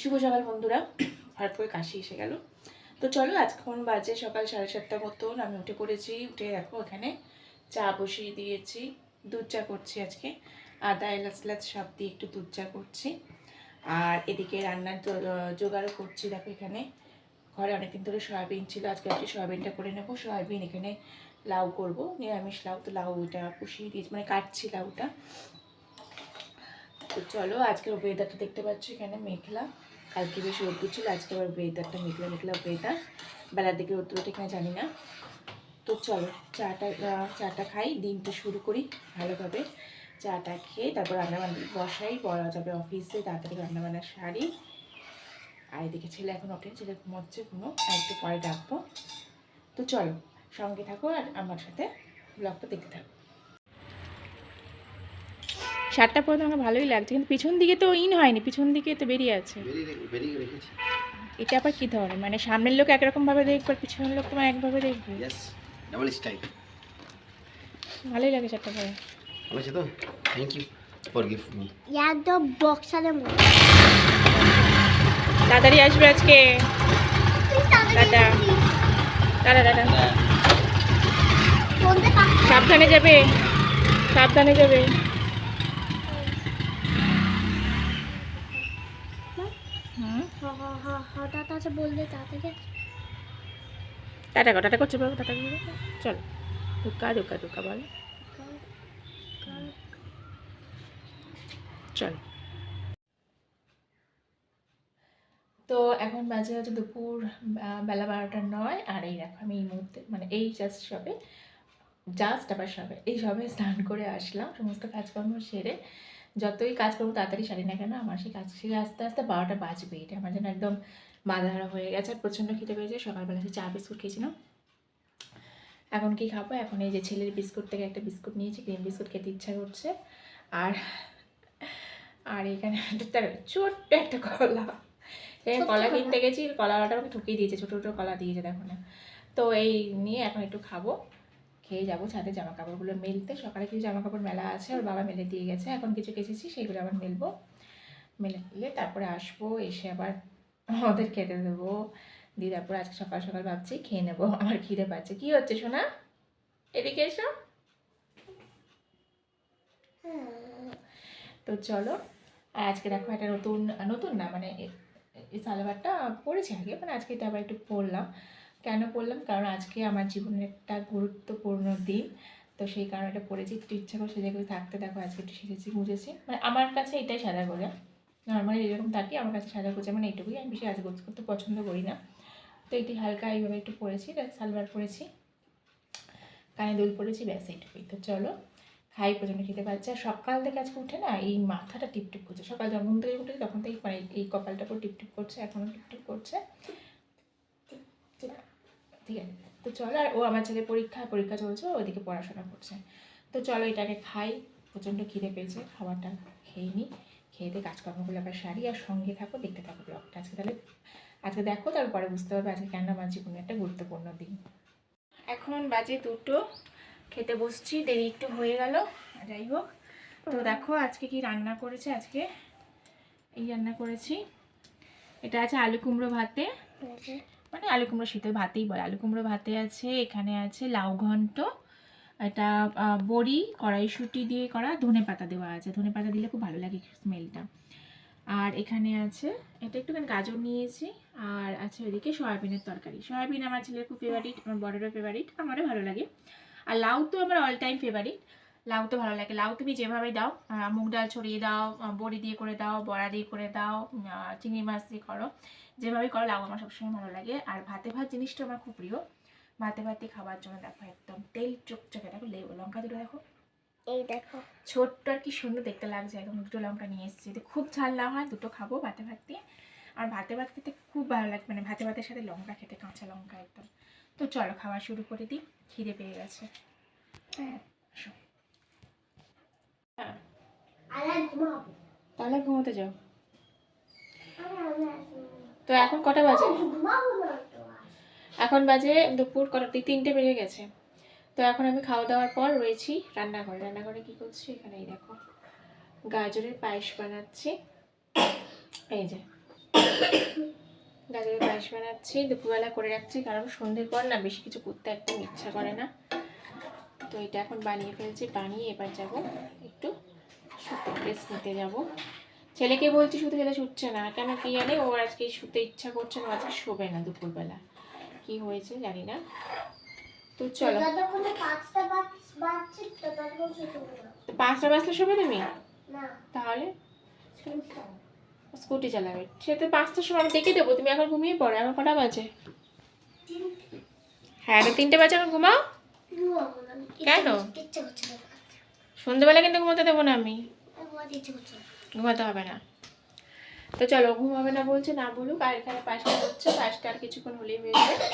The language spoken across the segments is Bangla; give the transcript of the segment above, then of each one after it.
শুভ সকাল বন্ধুরা। হঠাৎ করে কাশি এসে গেল। তো চলো আজখন বাজে? সকাল সাড়ে সাতটা মতন আমি উঠে পড়েছি। উঠে দেখো, এখানে চা বসিয়ে দিয়েছি। দুধ চা করছি আজকে। আদা, এলাচ এলাচ সব দিয়ে একটু দুধ চা করছি। আর এদিকে রান্নার জোগাড়ও করছি। দেখো এখানে ঘরে অনেকদিন ধরে সয়াবিন ছিল। আজকে একটু সয়াবিনটা করে নেব। সয়াবিন এখানে লাউ করব। নিরামিষ লাউ। তো লাউ ওইটা পুষিয়ে দিয়েছি। মানে কাটছি লাউটা। তো চলো, আজকের ওয়েদারটা দেখতে পাচ্ছ এখানে মেঘলা। কালকে বেশ রোদ্দুর ছিল, আজকে আবার ওয়েদারটা মেঘলা মেঘলা ওয়েদার বেলার দিকে রোদ্দুর ওঠে কিনা জানি না। তো চলো, চাটা চাটা খাই, দিনটা শুরু করি ভালোভাবে। চাটা খেয়ে তারপর রান্নাবান্না বসাই, বলা যাবে অফিসে, তাড়াতাড়ি রান্নাবান্না সারি আর এদিকে ছেলে এখন ওঠে ছেলে ঘুমোচ্ছে, ঘুমো, আর একটু পরে ডাকবো। তো চলো, সঙ্গে থাকো আর আমার সাথে ব্লগটা দেখতে থাকো। শার্টটা পরে তো আমার ভালোই লাগছে কিন্তু পিছন দিকে তো ইন হয়নি পিছন দিকে তো বেরিয়ে আছে। এটা আবার কী ধরনের? মানে সামনের লোক একরকম ভাবে দেখবে আর পিছনের লোক তোমার একভাবে দেখবে? ভালোই লাগে শার্টটা পরে। ভালো আছে তো? Thank you for gift me একদম বক্সারের তাড়াতাড়ি আসবে আজকে। টাটা। ফোনটা কাট সাবধানে যাবে। সাবধানে যাবে। বললে টাটা কর টাটা করছে টাটা চলো বল। চলো। তো এখন বাজে হচ্ছে দুপুর বেলা বারোটা নয়, আর এই দেখো আমি এই মুহূর্তে মানে এই জাস্ট সবে জাস্ট আবার সবে এই সবে স্নান করে আসলাম, সমস্ত কাজকর্ম সেরে। যতই কাজ করব তাড়াতাড়ি সারি না কেন আমার সেই কাজ সেরে আস্তে আস্তে বারোটা বাজবে। এটা আমার যেন একদম মাথাহারা হয়ে গেছে। আর প্রচণ্ড খেতে পেয়েছে। সকালবেলা সে চা বিস্কুট খেয়েছিলাম। এখন কি খাব? এখন এই যে ছেলের বিস্কুট থেকে একটা বিস্কুট নিয়েছি। ক্রিম বিস্কুট খেতে ইচ্ছা করছে। আর আর এখানে একটা তার ছোট্ট একটা কলা। এই কলা? কিনতে গেছি। কলাটা ঠকিয়ে দিয়েছে। ছোটো ছোটো কলা দিয়েছে দেখো না। তো এই নিয়ে এখন একটু খাব। খেয়ে যাব ছাদে জামা কাপড়গুলো মেলতে। সকালে কিছু জামা কাপড় মেলা আছে, ওর বাবা মেলে দিয়ে গেছে। এখন কিছু কেচেছি, সেগুলো আবার মেলবো। মেলে তারপরে আসব, এসে আবার ওদের খেতে দেবো। দিয়ে তারপরে আজকে সকাল সকাল ভাবছি, খেয়ে নেব। আমার খিদে পাচ্ছে। কি হচ্ছে সোনা? এদিকে এসো। তো চলো আজকে দেখো একটা নতুন নতুন না মানে এই সালোয়ারটা পরেছি আগে মানে আজকে এটা আবার একটু পরলাম। কেন পরলাম কারণ আজকে আমার জীবনের একটা গুরুত্বপূর্ণ দিন। তো সেই কারণে এটা পরেছি একটু ইচ্ছা করে সেজে করে থাকতে দেখো, আজকে একটু সেজেছি বুঝেছি মানে আমার কাছে এটাই সাদা করে নর্মালি যেরকম থাকি, আমার কাছে সাদা গোজা মানে এইটুকুই। আমি বেশি সাজগোজ করতে পছন্দ করি না। তো এটি হালকা এইভাবে একটু পরেছি সালোয়ার পরেছি। কানে দুল পরেছি, ব্যাস এইটুকুই। তো চলো, খাই প্রচণ্ড খেতে পাচ্ছে আর সকাল থেকে আজকে উঠে না এই মাথাটা টিপটিপ করছে। সকাল যখন থেকে উঠেছি তখন থেকে মানে এই কপালটা পুরো টিপটিপ করছে এখনও টিপটিপ করছে। ঠিক আছে। তো চলো, আর ও আমার ছেলে পরীক্ষা পরীক্ষা চলছে ওদিকে পড়াশোনা করছে। তো চলো এটাকে খাই, প্রচণ্ড খিদে পেয়েছে, খাবারটা খেয়ে নিই খেয়ে দিয়ে কাজকর্মগুলো আবার সারি, আর সঙ্গে থাকো, দেখতে থাকো ব্লগটা আজকে তাহলে, আজকে দেখো, তারপরে বুঝতে পারবে আজকে কেন আমার জীবনে একটা গুরুত্বপূর্ণ দিন। এখন বাজে দুটো, খেতে বসছি, দেরি একটু হয়ে গেল, যাই হোক। তো দেখো আজকে কি রান্না করেছে আজকে? এই রান্না করেছি। এটা আছে আলু কুমড়ো ভাতে। মানে আলু কুমড়ো শীতের ভাতেই বলে। আলু কুমড়ো ভাতে আছে, এখানে আছে লাউ ঘন্ট, এটা বড়ি, কড়াইশুঁটি দিয়ে করা, ধনে পাতা দেওয়া আছে। ধনে পাতা দিলে খুব ভালো লাগে স্মেলটা আর এখানে আছে, এটা একটুখানি গাজর নিয়েছি, আর আছে ওইদিকে সয়াবিনের তরকারি। সয়াবিন আমার ছেলের খুব ফেভারিট আমার বড়েরও ফেভারিট আমারও ভালো লাগে। আর লাউ তো আমার অল টাইম ফেভারিট লাউ তো ভালো লাগে। লাউ তুমি যেভাবে দাও মুগ ডাল ছড়িয়ে দাও বড়ি দিয়ে করে দাও বড়া দিয়ে করে দাও চিংড়ি মাছ দিয়ে করো যেভাবে করো লাউ আমার সবসময় ভালো লাগে। আর ভাতে ভাত জিনিসটা আমার খুব প্রিয়। ভাতে ভাতে খাওয়ার জন্য দেখো একদম তেল চকচকে দেখো লেবু লঙ্কা দুটো দেখো। এই দেখো। ছোট্ট আর কি সুন্দর দেখতে লাগছে একদম দুটো লঙ্কা নিয়ে এসেছি। যদি খুব ঝাল না হয় দুটো খাব ভাতে ভাত দিয়ে। আর ভাতে ভাত খেতে খুব ভালো লাগে মানে ভাতে ভাতের সাথে লঙ্কা খেতে কাঁচা লঙ্কা একদম। তো চলো খাওয়া শুরু করে দিই খিদে পেয়ে গেছে। হ্যাঁ আসো। হ্যাঁ আর এক ঘুমাবো তাহলে ঘুমোতে যাও। তো এখন কটা বাজে। এখন বাজে দুপুর কটা তিন- তিনটে বেজে গেছে। তো এখন আমি খাওয়া দাওয়ার পর রয়েছি রান্নাঘরে। রান্নাঘরে কি করছি? এখানে এই দেখো গাজরের পায়েস বানাচ্ছি। এই যে গাজরের পায়েস বানাচ্ছি। দুপুরবেলা করে রাখছি কারণ সন্ধ্যের পর না বেশি কিছু করতে একদম ইচ্ছা করে না। তো এটা এখন বানিয়ে ফেলছি বানিয়ে এবার যাব একটু শুতে রেস্ট নিতে যাব। ছেলেকে বলছি শুতে ছেলে শুচ্ছে না কেন কি জানে? ওর আজকে শুতে ইচ্ছা করছে না ও আজকে শোবে না দুপুরবেলা। কি হয়েছে জানি না। তো চলো। পাঁচটা বাজলে শোবে তুমি? না। তাহলে? স্কুটি চালাবে। সে তো পাঁচটার সময় আমি দেখে দেবো তুমি এখন ঘুমিয়ে পড়ো এখন কটা বাজে? হ্যাঁ তিনটে বাজে এখন ঘুমাও। কেন? সন্ধ্যেবেলা কিন্তু ঘুমাতে দেবো না আমি। ঘুমাতে হবে না। তো চলো ঘুমাবে না বলছে না বলুক আর এখানে পাঁচটা হচ্ছে পাঁচটা আর কিছুক্ষণ হলেই যাবে।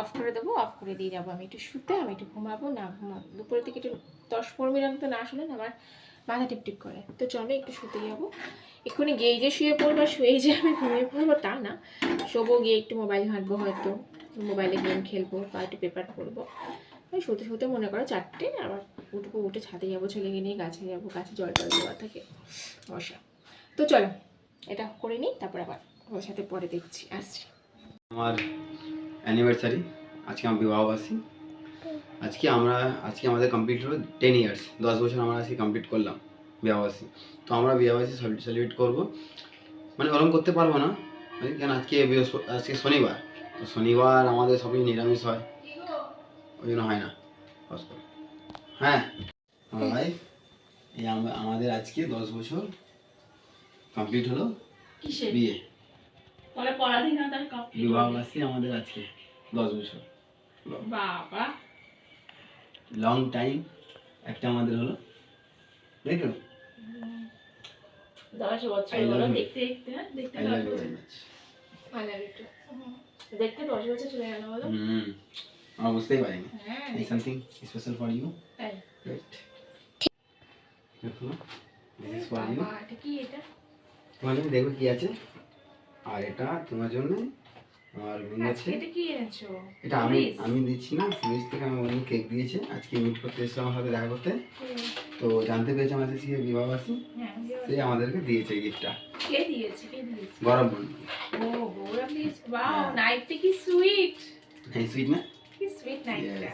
অফ করে দেবো অফ করে দিয়ে যাব। আমি একটু শুতে আমি একটু ঘুমাবো না ঘুমাবো। দুপুরের দিকে একটু দশ পনেরো মিনিট তো না শুনে না আমার মাথা টিপ টিপ করে। তো চলো একটু শুতে যাব। এক্ষুনি গিয়ে যে শুয়ে পড়ব শুয়ে যে আমি ঘুমিয়ে পড়ব তা না। শোবো গিয়ে একটু মোবাইল ঘাঁটবো হয়তো মোবাইলে গেম খেলব বা একটু পেপার পড়ব। ওই শুতে শুতে মনে করো চারটে, আবার উঠবো, উঠে ছাদে যাব, ছেলেকে নিয়ে গাছে যাব, গাছে জল টল দেওয়া থাকে, বসা। তো চলো, এটা করে নিই, তারপর আবার ওর সাথে পরে দেখছি, আসছি। আমার অ্যানিভার্সারি আজকে আমার বিবাহবাসী আজকে আমরা, আজকে আমাদের কমপ্লিট হলো টেন ইয়ার্স দশ বছর আমরা আজকে কমপ্লিট করলাম বিবাহবাসী তো আমরা বিবাহবাসী সেলিব্রেট করব। মানে ওরকম করতে পারব না মানে কেন আজকে আজকে শনিবার, তো শনিবার আমাদের সবই নিরামিষ হয়। ওই জন্য হয় না। করো। হ্যাঁ আমার ভাই এই আম- আমাদের আজকে দশ বছর কমপ্লিট হলো বিয়ে। কমপ্লিট বিবাহবাসী আমাদের আজকে দশ বছর। বাবা। লং টাইম একটা আমাদের হলো। দেখো দশ বছর হলো দেখতে দেখতে হ্যাঁ দেখতে দশ বছর. দেখতে দশ চলে গেল বলো। হুম। আমরা বুঝতেই পারিনি হ্যাঁ এই something special for you right দেখো দিস ইজ ফর ইউ বাবা এটা কি এটা? তোমার জন্য দেখো কি আছে? আর এটা তোমার জন্য আমার রিং আছে। এটা কি এনেছো? এটা আমি. আমি দিচ্ছি না। ফ্রিজ থেকে আমি অন্য কেক দিয়েছে। আজকে মিট করতে এসেছে আমার সাথে দেখা করতে। তো জানতে পেরেছে আমাদের আজকে বিবাহবাসী হ্যাঁ সে আমাদেরকে দিয়েছে গিফটটা কে দিয়েছে? কে দিয়েছে? গরম বন্ধু। ও গৌরব দিয়েছে। ওয়াও নাইটটা কি সুইট হ্যাঁ সুইট না? সুইট নাইটটা.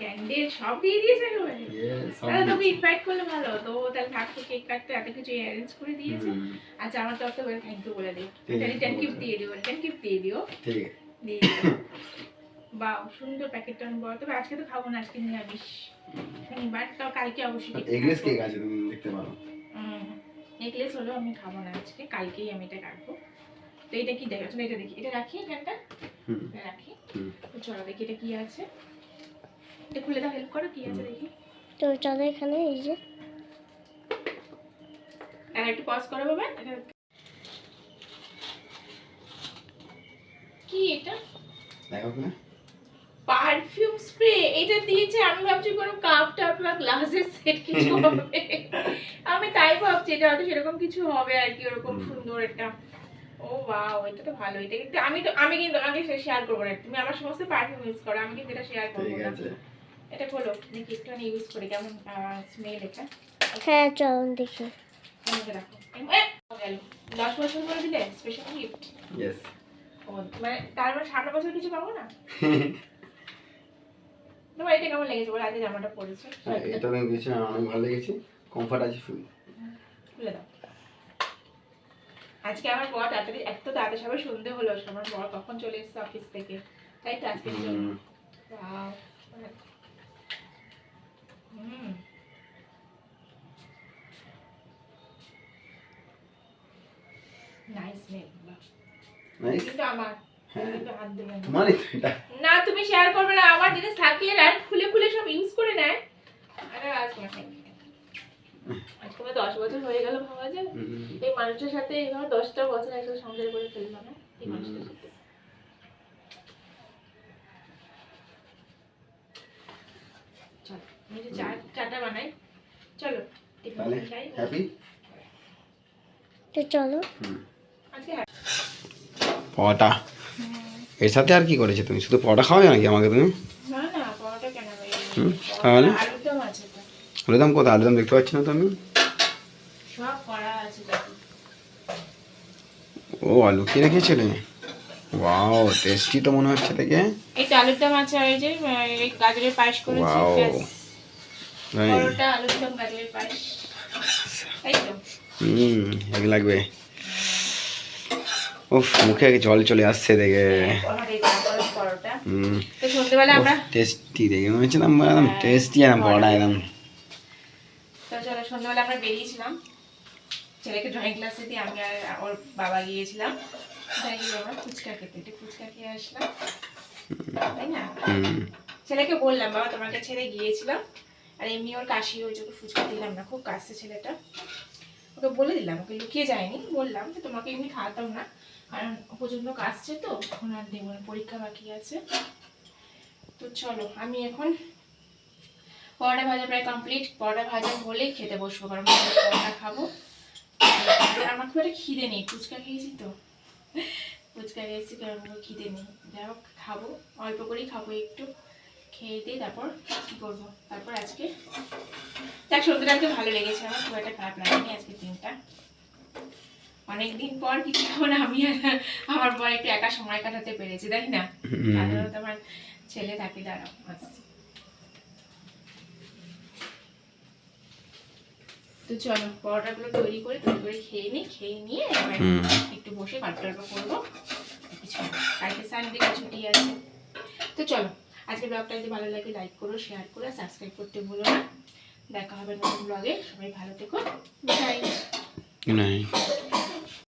ক্যান্ডেল সব দিয়ে দিয়েছে একেবারে তাহলে তোকে। ইনভাইট করলে ভালো তো তাহলে থাকতো কেক কাটতে এত কিছু অ্যারেঞ্জ করে দিয়েছে। আচ্ছা আমার তরফ থেকে থ্যাংক ইউ বলে দিই। ঠিক আছে, রিটার্ন গিফট দিয়ে দিও রিটার্ন গিফট দিয়ে দিও। ঠিক। দিয়ে দিও। বাহ সুন্দর প্যাকেটটা অনেক বড়। তবে আজকে তো খাব না আজকে নিরামিষ। বাট তাও কালকে অবশ্যই এগলেস কেক আছে তুমি দেখতে পারো। নেকলেস হলো আমি খাব না আজকে কালকেই আমি এটা কাটবো। তো এটা কি দেখো এটা দেখি। এটা রাখি এখানটা? রাখি। চলো দেখি এটা কি আছে। এটা খুলে দাও হেল্প করো কি আছে দেখি। তো চলো এখানে এই যে। আর একটু পজ করো বাবা কি এটা? দেখো না পারফিউম স্প্রে এটা দিয়েছে আমি ভাবছি কোনো কাপ টাপ বা গ্লাসের সেট কিছু হবে। আমি তাই ভাবছি এটা হয়তো সেরকম কিছু হবে আর কি ওরকম সুন্দর একটা ও বাও এটা তো ভালো এটা কিন্তু আমি তো আমি কিন্তু আমাকে শেয়ার করব না। তুমি আমার সমস্ত পারফিউম ইউজ করো আমি কিন্তু এটা শেয়ার করব ঠিক না। আছে। এটা খোলো দেখি একটুখানি ইউজ করে কেমন স্মেল এটা। হ্যাঁ চলো দেখি। আমাকে রাখো গেল। দশ বছর করে দিলে স্পেশাল গিফট ইয়েস ও মানে তার মানে সামনে বছর কিছু পাবো না? তোমার এটা কেমন লেগেছে বলে? আজকে জামাটা পরেছো। হ্যাঁ এটা দিয়েছ অনেক ভালো লেগেছে। কমফর্ট আছে ফুল খুলে দাও। আজকে আমার বর তাড়াতাড়ি এত তাড়াতাড়ি সবাই সন্ধে হলো আমার বর কখন চলে এসেছে অফিস থেকে? তাই তো আজকে. হুম। নাইস মেল আমার হ্যাঁ। কিন্তু না তুমি শেয়ার করবে না আমার জিনিস থাকে আর খুলে খুলে সব ইউজ করে নেয়। আরে আজ দশ বছর হয়ে গেল ভাবা যায়। এই মানুষটার সাথে এইভাবে দশটা বছর একসাথে সংসার করে ফেললাম না এই। মানুষটার সাথে। চলো আমি যে চা চাটা বানাই। চলো টিফিন তাহলে হ্যাপি? তো চলো। আজকে পটা এর সাথে আর কি করেছ তুমি? শুধু পটা খাওয়াবে নাকি আমাকে তুমি? না না পরোটা কেন তাহলে? আলুর দম আছে কোথায়? আলুদাম দেখতে পাচ্ছি না তো আমি সব করা আছে দেখো ও আলু কি রেখেছিলে? ওয়াও টেস্টি তো মনে হচ্ছে দেখে। এই আলুর দম আছে আর এই যে এই গাজরের পায়েস করেছি ওয়াও। পরোটা আলুর দম গাজরের পায়েস। তাই তো। হুম এক লাগবে। উফ মুখে জল চলে আসছে দেখে। এই পরোটা। হুম। তো সন্ধ্যেবেলা আমরা টেস্টি দেখে মনে হচ্ছে না একদম টেস্টি একদম পড়া একদম। তো চলো সন্ধ্যাবেলা আমরা বেরিয়েছিলাম। ছেলেকে ড্রয়িং ক্লাসে দিয়ে আমি আর ওর বাবা গিয়েছিলাম। গিয়ে আমরা ফুচকা খেতে। একটু ফুচকা খেয়ে আসলাম। তাই না? ছেলেকে বললাম বাবা তোমাকে ছেড়ে গিয়েছিলাম। আর এমনি ওর কাশি ওই জন্য ফুচকা দিলাম না খুব কাশছে ছেলেটা। ওকে বলে দিলাম ওকে লুকিয়ে যায়নি। বললাম যে তোমাকে এমনি খাওয়াতাম না কারণ ও প্রচণ্ড কাশছে তো দেবো না পরীক্ষা বাকি আছে। তো চলো আমি এখন পরোটা ভাজা প্রায় কমপ্লিট পরোটা ভাজা হলেই খেতে বসবো কারণ পরোটা খাব। আমার খুব একটা খিদে নেই। ফুচকা খেয়েছি তো। ফুচকা খেয়েছি কারণ আমার খিদে নেই। যাই হোক খাব। অল্প করেই খাব একটু। খেয়ে দিয়ে তারপর কী করব? তারপর আজকে দেখ সন্ধ্যেটা আজকে ভালো লেগেছে। আমার খুব একটা খারাপ লাগেনি আজকে দিনটা। অনেকদিন পর কিছুক্ষণ আমি আর আমার বর একটু একা সময় কাটাতে পেরেছি তাই না। সাধারণত আমার ছেলে থাকে দাঁড়াও তো চলো পরোটাগুলো তৈরি করে তৈরি করে খেয়ে নিই খেয়ে নিয়ে একটু বসে গল্প টল্প করব। কিছু। কালকে সানডে ছুটি আছে। তো চলো আজকে ব্লগটা যদি ভালো লাগে লাইক করো শেয়ার করো সাবস্ক্রাইব করতে ভুলো না। দেখা হবে নতুন ব্লগে সবাই ভালো থেকো। Night.